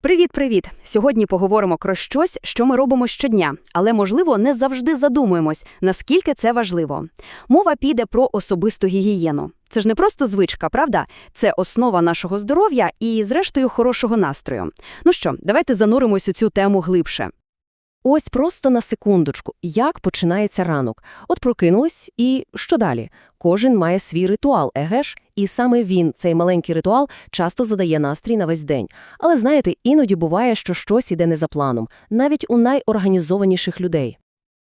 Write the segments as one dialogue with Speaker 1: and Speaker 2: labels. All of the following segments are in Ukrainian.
Speaker 1: Привіт-привіт! Сьогодні поговоримо про щось, що ми робимо щодня, але, можливо, не завжди задумуємось, наскільки це важливо. Мова піде про особисту гігієну. Це ж не просто звичка, правда? Це основа нашого здоров'я і, зрештою, хорошого настрою. Ну що, давайте зануримось у цю тему глибше.
Speaker 2: Ось просто на секундочку, як починається ранок. От прокинулись, і що далі? Кожен має свій ритуал, еге ж? І саме він, цей маленький ритуал, часто задає настрій на весь день. Але знаєте, іноді буває, що щось іде не за планом, навіть у найорганізованіших людей.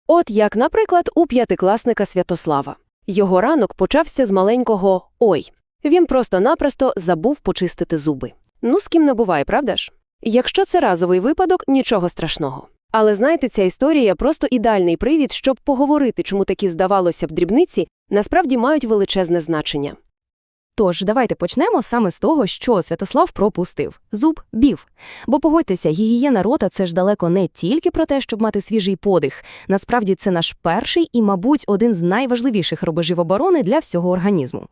Speaker 2: От як, наприклад, у п'ятикласника Святослава. Його ранок почався з маленького «ой». Він просто-напросто забув почистити зуби. Ну, з ким не буває, правда ж? Якщо це разовий випадок, нічого страшного. Але знаєте, ця історія просто ідеальний привід, щоб поговорити, чому такі, здавалося б, дрібниці насправді мають величезне значення.
Speaker 1: Тож, давайте почнемо саме з того, що Святослав пропустив – зуб бів. Бо погодьтеся, гігієна рота – це ж далеко не тільки про те, щоб мати свіжий подих. Насправді це наш перший і, мабуть, один з найважливіших рубежів оборони для всього організму.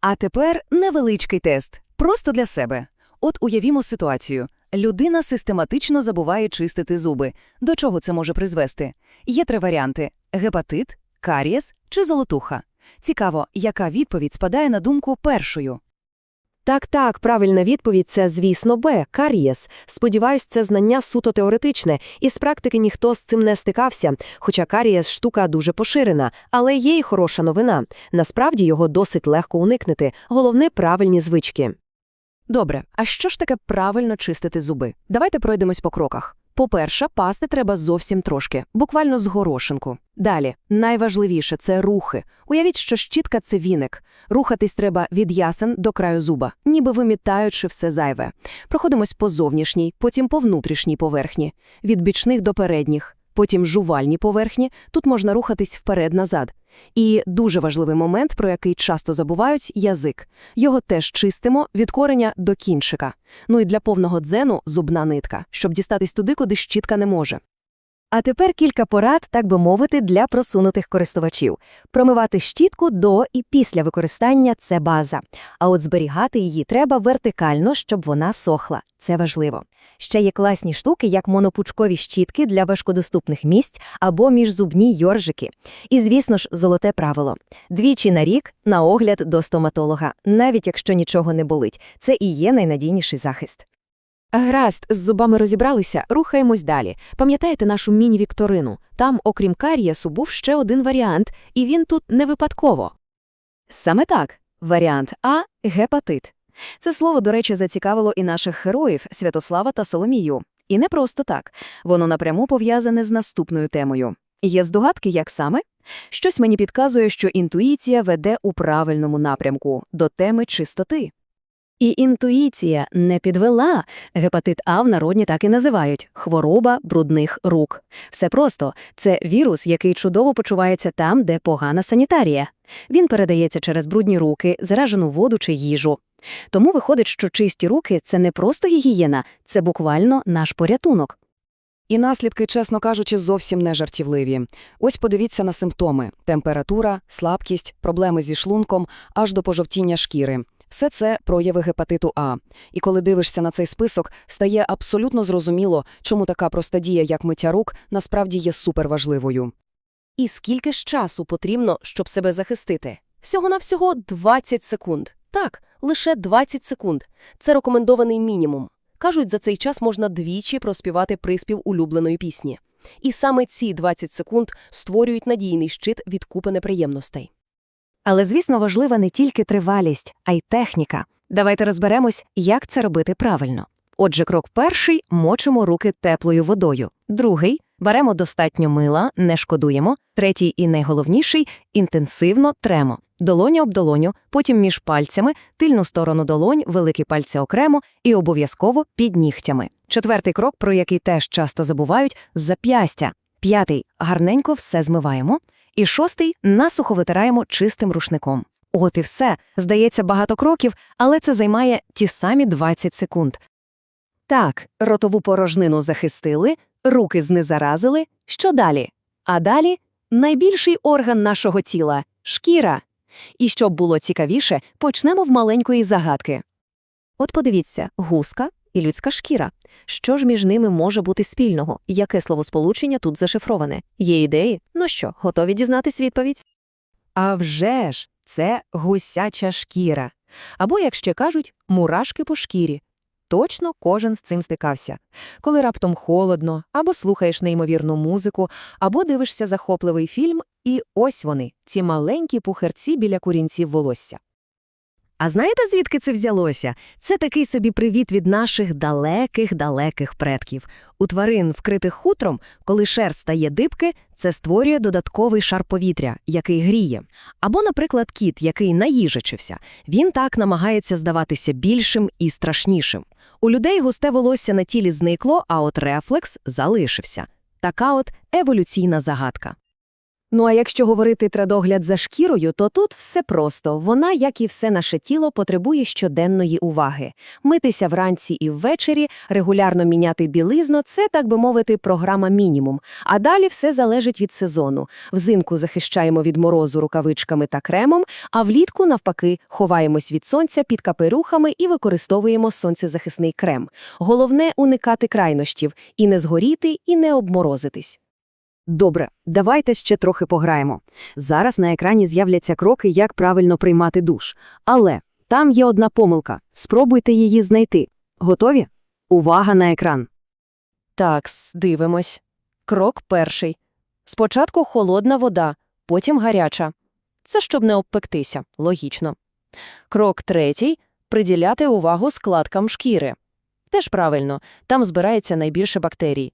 Speaker 3: А тепер невеличкий тест. Просто для себе. От уявімо ситуацію. Людина систематично забуває чистити зуби. До чого це може призвести? Є три варіанти – гепатит, карієс чи золотуха. Цікаво, яка відповідь спадає на думку першою.
Speaker 2: Так-так, правильна відповідь – це, звісно, Б – карієс. Сподіваюсь, це знання суто теоретичне, і з практики ніхто з цим не стикався, хоча карієс – штука дуже поширена. Але є й хороша новина. Насправді його досить легко уникнути. Головне – правильні звички.
Speaker 3: Добре, а що ж таке правильно чистити зуби? Давайте пройдемось по кроках. По-перше, пасти треба зовсім трошки, буквально з горошинку. Далі, найважливіше – це рухи. Уявіть, що щітка – це віник. Рухатись треба від ясен до краю зуба, ніби вимітаючи все зайве. Проходимось по зовнішній, потім по внутрішній поверхні, від бічних до передніх, потім жувальні поверхні, тут можна рухатись вперед-назад. І дуже важливий момент, про який часто забувають – язик. Його теж чистимо від кореня до кінчика. Ну і для повного дзену – зубна нитка, щоб дістатись туди, куди щітка не може.
Speaker 2: А тепер кілька порад, так би мовити, для просунутих користувачів. Промивати щітку до і після використання – це база. А от зберігати її треба вертикально, щоб вона сохла. Це важливо. Ще є класні штуки, як монопучкові щітки для важкодоступних місць або міжзубні йоржики. І, звісно ж, золоте правило. Двічі на рік на огляд до стоматолога, навіть якщо нічого не болить. Це і є найнадійніший захист.
Speaker 3: Гаразд, з зубами розібралися, рухаємось далі. Пам'ятаєте нашу міні-вікторину? Там, окрім карієсу, був ще один варіант, і він тут не випадково.
Speaker 1: Саме так. Варіант А – гепатит. Це слово, до речі, зацікавило і наших героїв Святослава та Соломію. І не просто так. Воно напряму пов'язане з наступною темою. Є здогадки, як саме? Щось мені підказує, що інтуїція веде у правильному напрямку – до теми чистоти. І інтуїція не підвела. Гепатит А в народні так і називають – хвороба брудних рук. Все просто – це вірус, який чудово почувається там, де погана санітарія. Він передається через брудні руки, заражену воду чи їжу. Тому виходить, що чисті руки – це не просто гігієна, це буквально наш порятунок.
Speaker 4: І наслідки, чесно кажучи, зовсім не жартівливі. Ось подивіться на симптоми – температура, слабкість, проблеми зі шлунком, аж до пожовтіння шкіри. Все це прояви гепатиту А. І коли дивишся на цей список, стає абсолютно зрозуміло, чому така проста дія, як миття рук, насправді є суперважливою.
Speaker 2: І скільки ж часу потрібно, щоб себе захистити? Всього-навсього 20 секунд. Так, лише 20 секунд. Це рекомендований мінімум. Кажуть, за цей час можна двічі проспівати приспів улюбленої пісні. І саме ці 20 секунд створюють надійний щит від купи неприємностей.
Speaker 1: Але, звісно, важлива не тільки тривалість, а й техніка. Давайте розберемось, як це робити правильно. Отже, крок перший – мочимо руки теплою водою. Другий – беремо достатньо мила, не шкодуємо. Третій і найголовніший – інтенсивно тремо. Долоня об долоню, потім між пальцями, тильну сторону долонь, великі пальці окремо і обов'язково під нігтями. Четвертий крок, про який теж часто забувають – зап'ястя. П'ятий – гарненько все змиваємо. І шостий – насухо витираємо чистим рушником. От і все. Здається, багато кроків, але це займає ті самі 20 секунд. Так, ротову порожнину захистили, руки знезаразили. Що далі? А далі – найбільший орган нашого тіла – шкіра. І щоб було цікавіше, почнемо в маленької загадки. От подивіться, гуска і людська шкіра. Що ж між ними може бути спільного? Яке словосполучення тут зашифроване? Є ідеї? Ну що, готові дізнатись відповідь?
Speaker 2: А вже ж, це гусяча шкіра. Або, як ще кажуть, мурашки по шкірі. Точно кожен з цим стикався. Коли раптом холодно, або слухаєш неймовірну музику, або дивишся захопливий фільм, і ось вони, ці маленькі пухарці біля курінців волосся.
Speaker 1: А знаєте, звідки це взялося? Це такий собі привіт від наших далеких-далеких предків. У тварин, вкритих хутром, коли шерсть стає дибки, це створює додатковий шар повітря, який гріє. Або, наприклад, кіт, який наїжачився. Він так намагається здаватися більшим і страшнішим. У людей густе волосся на тілі зникло, а от рефлекс залишився. Така от еволюційна загадка. Ну а якщо говорити про догляд за шкірою, то тут все просто. Вона, як і все наше тіло, потребує щоденної уваги. Митися вранці і ввечері, регулярно міняти білизно – це, так би мовити, програма мінімум. А далі все залежить від сезону. Взимку захищаємо від морозу рукавичками та кремом, а влітку, навпаки, ховаємось від сонця під каперухами і використовуємо сонцезахисний крем. Головне – уникати крайнощів – і не згоріти, і не обморозитись.
Speaker 4: Добре, давайте ще трохи пограємо. Зараз на екрані з'являться кроки, як правильно приймати душ. Але там є одна помилка. Спробуйте її знайти. Готові? Увага на екран.
Speaker 2: Такс, дивимось. Крок перший. Спочатку холодна вода, потім гаряча. Це щоб не обпектися, логічно. Крок третій – приділяти увагу складкам шкіри. Теж правильно, там збирається найбільше бактерій.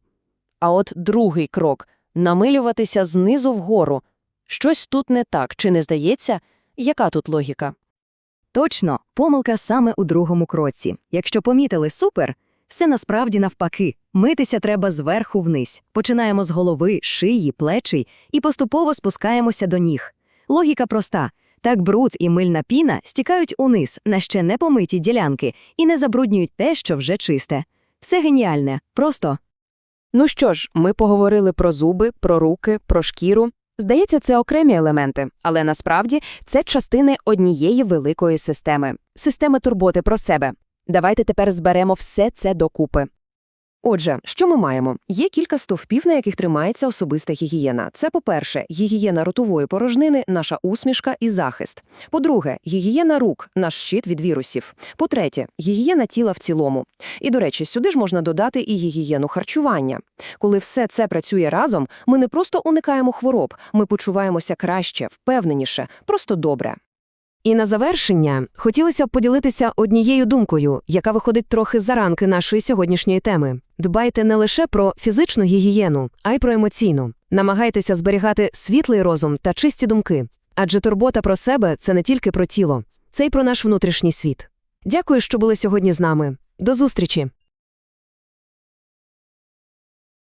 Speaker 2: А от другий крок – намилюватися знизу вгору. Щось тут не так, чи не здається? Яка тут логіка?
Speaker 1: Точно, помилка саме у другому кроці. Якщо помітили супер, все насправді навпаки. Митися треба зверху вниз. Починаємо з голови, шиї, плечей і поступово спускаємося до ніг. Логіка проста. Так бруд і мильна піна стікають униз на ще не помиті ділянки і не забруднюють те, що вже чисте. Все геніальне, просто.
Speaker 3: Ну що ж, ми поговорили про зуби, про руки, про шкіру. Здається, це окремі елементи, але насправді це частини однієї великої системи системи турботи про себе. Давайте тепер зберемо все це докупи.
Speaker 2: Отже, що ми маємо? Є кілька стовпів, на яких тримається особиста гігієна. Це, по-перше, гігієна ротової порожнини, наша усмішка і захист. По-друге, гігієна рук, наш щит від вірусів. По-третє, гігієна тіла в цілому. І, до речі, сюди ж можна додати і гігієну харчування. Коли все це працює разом, ми не просто уникаємо хвороб, ми почуваємося краще, впевненіше, просто добре.
Speaker 3: І на завершення хотілося б поділитися однією думкою, яка виходить трохи за рамки нашої сьогоднішньої теми. Дбайте не лише про фізичну гігієну, а й про емоційну. Намагайтеся зберігати світлий розум та чисті думки. Адже турбота про себе це не тільки про тіло, це й про наш внутрішній світ. Дякую, що були сьогодні з нами. До зустрічі!